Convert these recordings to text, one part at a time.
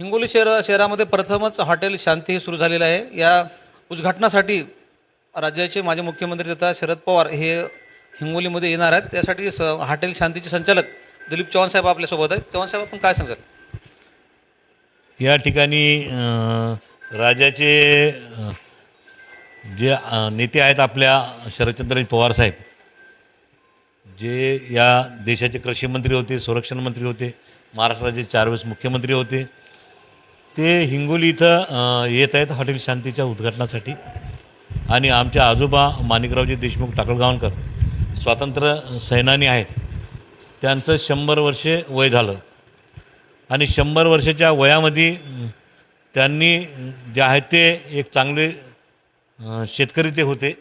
हिंगोली शहर शहरामध्ये प्रथमच हॉटेल शांती हे सुरू झालेलं आहे. या उद्घाटनासाठी राज्याचे माजी मुख्यमंत्री तथा शरद पवार हे हिंगोलीमध्ये येणार आहेत. त्यासाठी स हॉटेल शांतीचे संचालक दिलीप चव्हाण साहेब आपल्यासोबत आहेत. चव्हाण साहेब आपण काय सांगतात या ठिकाणी राजाचे जे नेते आहेत आपल्या शरदचंद्र पवार साहेब जे या देशाचे कृषी मंत्री होते संरक्षण मंत्री होते महाराष्ट्राचे चार वेळेस मुख्यमंत्री होते ते हिंगोली इथं येत आहेत हॉटेल शांतीच्या उद्घाटनासाठी. आणि आमचे आजोबा माणिकरावजी देशमुख टाकळगावकर स्वातंत्र्य सैनानी आहेत. त्यांचं शंभर वर्षे वय झालं. आणि शंभर वर्षाच्या वयामध्ये त्यांनी जे आहेत ते एक चांगले शेतकरी ते होते.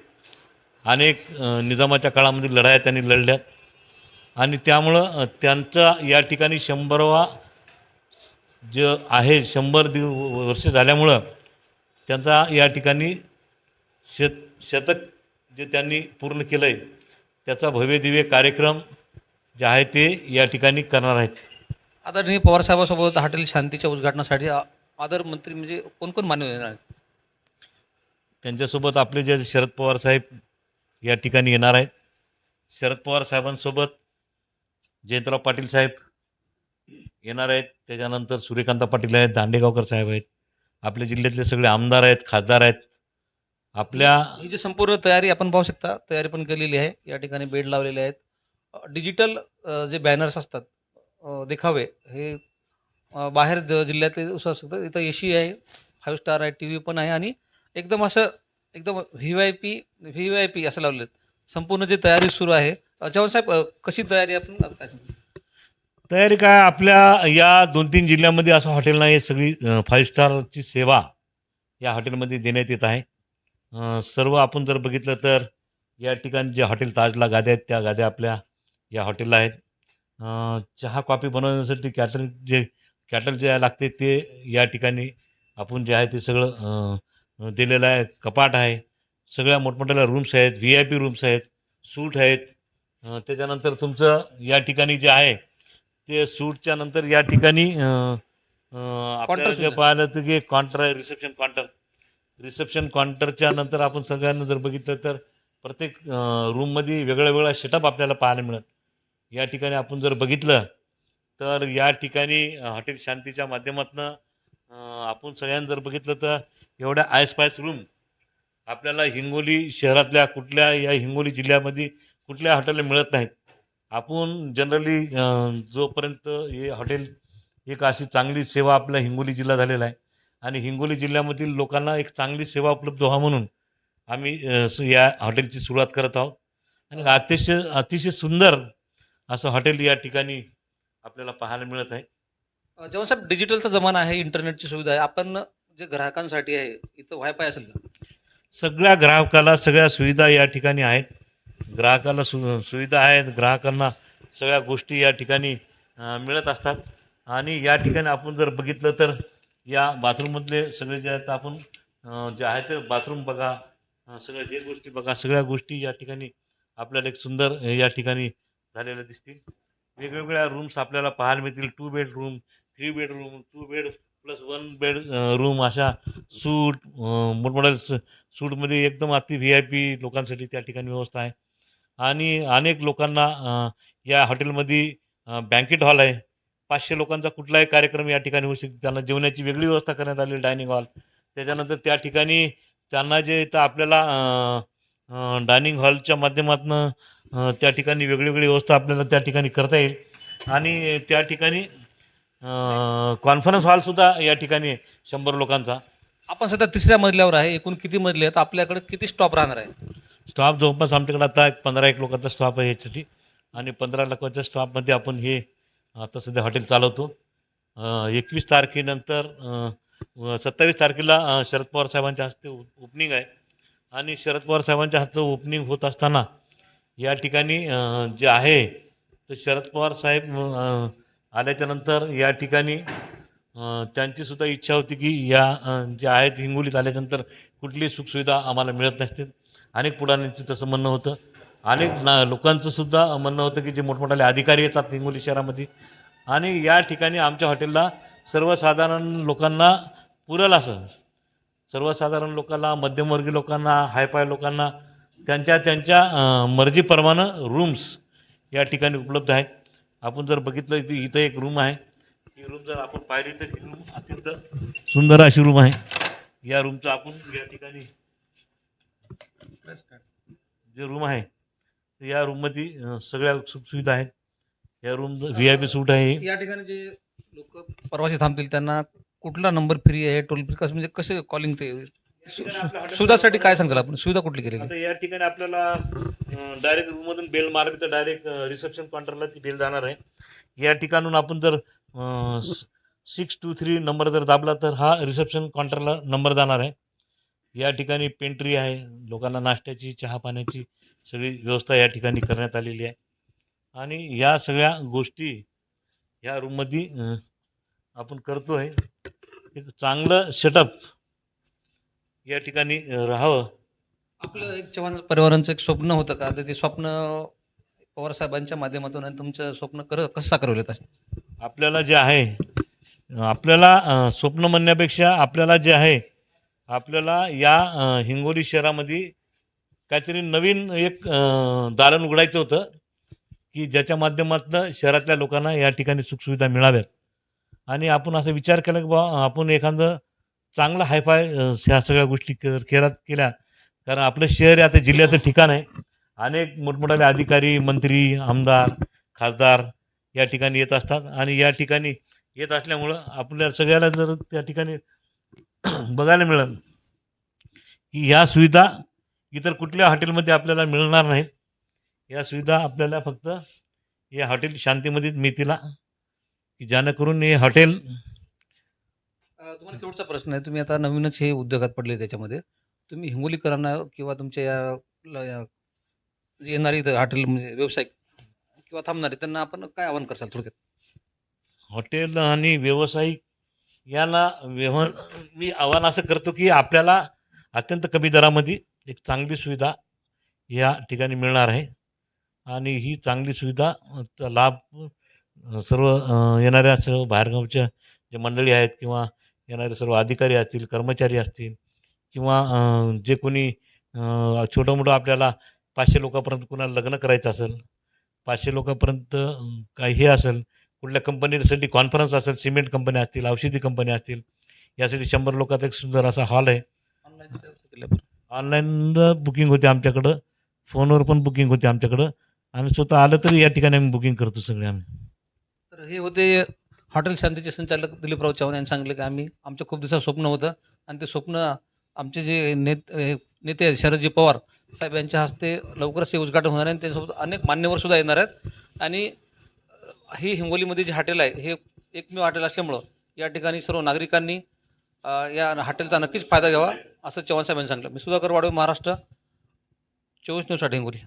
अनेक निजामाच्या काळामध्ये लढाया त्यांनी लढल्यात. आणि त्यामुळं त्यांचा या ठिकाणी शंभरवा जे आहे शंभर दिव वर्ष झाल्यामुळं त्यांचा या ठिकाणी शेत शतक जे त्यांनी पूर्ण केलं आहे त्याचा भव्य दिव्य कार्यक्रम जे आहे ते या ठिकाणी करणार आहेत. आदरणीय पवार साहेबांसोबत हॉटेल शांतीच्या उद्घाटनासाठी आदर मंत्री म्हणजे कोण कोण मान्य येणार आहेत? त्यांच्यासोबत आपले जे शरद पवार साहेब या ठिकाणी येणार आहेत. शरद पवार साहेबांसोबत जयंतराव पाटील साहेब येणार आहेत. त्याच्यानंतर सूर्यकांत पाटील आहेत दांडेगावकर साहेब आहेत. आपल्या जिल्ह्यातले सगळे आमदार आहेत खासदार आहेत. आपल्या ही जी संपूर्ण तयारी आपण पाहू शकता तयारी पण केलेली आहे. या ठिकाणी बेड लावलेले आहेत. डिजिटल जे बॅनर्स असतात देखावे हे बाहेर जिल्ह्यातले असू शकतात इथं सी आहे फाईव्ह स्टार आहे टी व्ही पण आहे आणि एकदम असं एकदम V Y P V Y P असं लावलेत संपूर्ण जी तयारी सुरू आहे अ, चव्हाण साहेब कशी तयारी आपण काय सांगतो तयारी काय आपल्या या दोन तीन जिल्ह्यामध्ये असं हॉटेल नाही सगळी फाईव्ह स्टारची सेवा या हॉटेलमध्ये देण्यात येत आहे. सर्व आपण जर बघितलं तर या ठिकाणी जे हॉटेल ताजला गाद्या आहेत त्या गाद्या आपल्या या हॉटेलला आहेत. चहा कॉफी बनवण्यासाठी कॅटल जे कॅटल जे लागते ते या ठिकाणी आपण जे आहे ते सगळं दिलेलं आहे. कपाट आहे. सगळ्या मोठमोठ्या रूम्स आहेत व्ही आय पी रूम्स आहेत सूट आहेत. त्याच्यानंतर तुमचं या ठिकाणी जे आहे ते सूटच्या नंतर या ठिकाणी. पाहिलं तर की काउंटर आहे रिसेप्शन काउंटर रिसेप्शन काउंटरच्या नंतर आपण सगळ्यांना जर बघितलं तर प्रत्येक रूममध्ये वेगळा वेगळा सेटअप आपल्याला पाहायला मिळत. या ठिकाणी आपण जर बघितलं तर या ठिकाणी हॉटेल शांतीच्या माध्यमातून आपण सगळ्यांनी जर बघितलं तर एवढ्या आयस पायस रूम आपल्याला हिंगोली शहरातल्या कुठल्या या हिंगोली जिल्ह्यामध्ये कुठल्या हॉटेलला मिळत नाहीत. आपण जनरली जोपर्यंत हे हॉटेल एक अशी चांगली सेवा आपला हिंगोली जिल्हा झालेला आहे आणि हिंगोली जिल्ह्यामधील लोकांना एक चांगली सेवा उपलब्ध व्हा म्हणून आम्ही या हॉटेलची सुरुवात करत आहोत. आणि अतिशय अतिशय सुंदर असं हॉटेल या ठिकाणी आपल्याला पाहायला मिळत आहे. चव्हाण साहेब डिजिटलचा जमाना आहे इंटरनेटची सुविधा आहे. आपण जे ग्राहकांसाठी आहे इथं वायफाय असेल सगळ्या ग्राहकाला सगळ्या सुविधा या ठिकाणी आहेत. ग्राहकाला सु सुविधा आहेत ग्राहकांना सगळ्या गोष्टी या ठिकाणी मिळत असतात. आणि या ठिकाणी आपण जर बघितलं तर या बाथरूममधले सगळे जे आहेत आपण जे आहे ते बाथरूम बघा सगळ्या हे गोष्टी बघा सगळ्या गोष्टी या ठिकाणी आपल्याला एक सुंदर या ठिकाणी झालेल्या दिसतील. वेगवेगळ्या रूम्स आपल्याला पाहायला मिळतील. Two bedroom three bedroom two bed plus one bed room अशा सूट मोठमोठ्या स- सूटमध्ये एकदम अति व्ही आय पी लोकांसाठी त्या ठिकाणी व्यवस्था आहे. आणि अनेक लोकांना या हॉटेलमध्ये बँकेट हॉल आहे. पाचशे लोकांचा कुठलाही कार्यक्रम या ठिकाणी होऊ शकतो. त्यांना जेवणाची वेगळी व्यवस्था करण्यात आली डायनिंग हॉल त्याच्यानंतर त्या ठिकाणी त्यांना जे तर आपल्याला डायनिंग हॉलच्या माध्यमातून त्या ठिकाणी वेगळी व्यवस्था आपल्याला त्या ठिकाणी करता येईल. आणि त्या ठिकाणी कॉन्फरन्स हॉलसुद्धा या ठिकाणी शंभर लोकांचा. आपण सध्या तिसऱ्या मजल्यावर आहे. एकूण किती मजले आहेत? आपल्याकडे किती स्टॉप राहणार आहे? स्टॉप जवळपास आमच्याकडे आता एक पंधरा एक लोकांचा स्टॉप आहे याच्यासाठी. आणि पंधरा लोकांच्या स्टॉपमध्ये आपण हे आता सध्या हॉटेल चालवतो. एकवीस तारखेनंतर सत्तावीस तारखेला शरद पवार साहेबांच्या हस्ते ओपनिंग आहे. आणि शरद पवार साहेबांच्या हातचं ओपनिंग होत असताना या ठिकाणी जे आहे तर शरद पवार साहेब आल्याच्यानंतर या ठिकाणी त्यांचीसुद्धा इच्छा होती की या जे आहेत हिंगोलीत आल्याच्यानंतर कुठलीही सुखसुविधा आम्हाला मिळत नसते अनेक पुढाऱ्यांचं तसं म्हणणं होतं. अनेक ना लोकांचं सुद्धा म्हणणं होतं की जे मोठमोठाले अधिकारी येतात हिंगोली शहरामध्ये. आणि या ठिकाणी आमच्या हॉटेलला सर्वसाधारण लोकांना पुरेल असं. सर्वसाधारण लोकांना मध्यमवर्गीय लोकांना हायफाय लोकांना त्यांच्या त्यांच्या मर्जीप्रमाणं मर्जीप्रमाणे रूम्स या ठिकाणी उपलब्ध आहेत. आपण जर बघितलं इथे इथं एक रूम आहे. ही रूम जर आपण पाहिली तर ही रूम अत्यंत सुंदर अशी रूम आहे. या रूमचं आपण या ठिकाणी जे रूम आहे तर या रूममध्ये सगळ्या सुखसुविधा आहेत. या room V I P suite आहे. या ठिकाणी जे लोक प्रवासी थांबतील त्यांना कुठला नंबर फ्री आहे टोल फ्री कसं म्हणजे कसे कॉलिंग ते? सु- सु- सुविधासाठी काय सांगताल आपण? सुविधा कुठली केलेली? आता या ठिकाणी आपल्याला डायरेक्ट रूममधून बेल मारली तर डायरेक्ट रिसेप्शन काउंटरला ती बेल जाणार आहे. या ठिकाणून आपण जर सिक्स टू थ्री नंबर जर दाबला तर हा रिसेप्शन काउंटरला नंबर जाणार आहे. या ठिकाणी पेंट्री आहे. लोकांना नाश्त्याची चहा पाण्याची सगळी व्यवस्था या ठिकाणी करण्यात आलेली आहे. आणि या सगळ्या गोष्टी या रूममध्ये आपण करतो आहे एक चांगलं सेटअप या ठिकाणी राहावं. आपलं एक चव्हाण परिवारांचं एक स्वप्न होतं का? तर ते स्वप्न पवार साहेबांच्या माध्यमातून आणि तुमचं स्वप्न कर कसं साकारवलं असं? आपल्याला जे आहे आपल्याला स्वप्न म्हणण्यापेक्षा आपल्याला जे आहे आपल्याला या हिंगोली शहरामध्ये काहीतरी नवीन एक दालन उघडायचं होतं की ज्याच्या माध्यमातून शहरातल्या लोकांना या ठिकाणी सुखसुविधा मिळाव्यात. आणि आपण असा विचार केला की बा आपण एखादं चांगलं हायफाय ह्या सगळ्या गोष्टी के केल्या केल्या. कारण आपलं शहर हे आता जिल्ह्याचं ठिकाण आहे. अनेक मोठमोठाले अधिकारी मंत्री आमदार खासदार या ठिकाणी येत असतात. आणि या ठिकाणी येत असल्यामुळं आपल्या सगळ्याला जर त्या ठिकाणी बघायला मिळेल की ह्या सुविधा इतर कुठल्या हॉटेलमध्ये आपल्याला मिळणार नाहीत. या सुविधा आपल्याला फक्त या हॉटेल शांतीमध्येच मिळतील. की जेणेकरून हे हॉटेल तुम्हाला शेवटचा प्रश्न आहे. तुम्ही आता नवीनच हे उद्योगात पडले त्याच्यामध्ये. तुम्ही हिंगोलीकरांना किंवा तुमच्या या येणारी हॉटेल म्हणजे व्यावसायिक किंवा थांबणारे त्यांना आपण काय आवाहन करसाल थोडक्यात? हॉटेल आणि व्यावसायिक यांना व्यवहार मी आव्हान असं करतो की आपल्याला अत्यंत कमी दरामध्ये एक चांगली सुविधा या ठिकाणी मिळणार आहे. आणि ही चांगली सुविधा लाभ सर्व येणाऱ्या सर्व बाहेरगावच्या जे मंडळी आहेत किंवा येणारे सर्व अधिकारी असतील कर्मचारी असतील किंवा जे कोणी छोटं मोठं आपल्याला पाचशे लोकांपर्यंत कुणाला लग्न करायचं असेल पाचशे लोकांपर्यंत काही हे असेल कुठल्या कंपनीसाठी कॉन्फरन्स असेल सिमेंट कंपन्या असतील औषधी कंपन्या असतील यासाठी शंभर लोकांचा एक सुंदर असा हॉल आहे. ऑनलाईन ऑनलाईन बुकिंग होते आमच्याकडं. फोनवर पण बुकिंग होते आमच्याकडं. आणि स्वतः आलं तरी या ठिकाणी आम्ही बुकिंग करतो सगळे आम्ही. तर हे होते हॉटेल शांतीचे संचालक दिलीपराव चव्हाण यांनी सांगितलं की आम्ही आमचं खूप दिवसात स्वप्न होतं. आणि ते स्वप्न आमचे जे नेत हे नेते आहेत शरदजी पवार साहेब यांच्या हस्ते लवकरच हे उद्घाटन होणार आहे. आणि त्याच्यासोबत अनेक मान्यवर सुद्धा येणार आहेत. आणि ही हिंगोलीमध्ये जे हॉटेल आहे हे एकमेव हॉटेल असल्यामुळं या ठिकाणी सर्व नागरिकांनी या हॉटेलचा नक्कीच फायदा घ्यावा असं चव्हाण साहेबांनी सांगितलं. मी सुधाकर वाडवे महाराष्ट्र चोवीस न्यूजसाठी हिंगोली.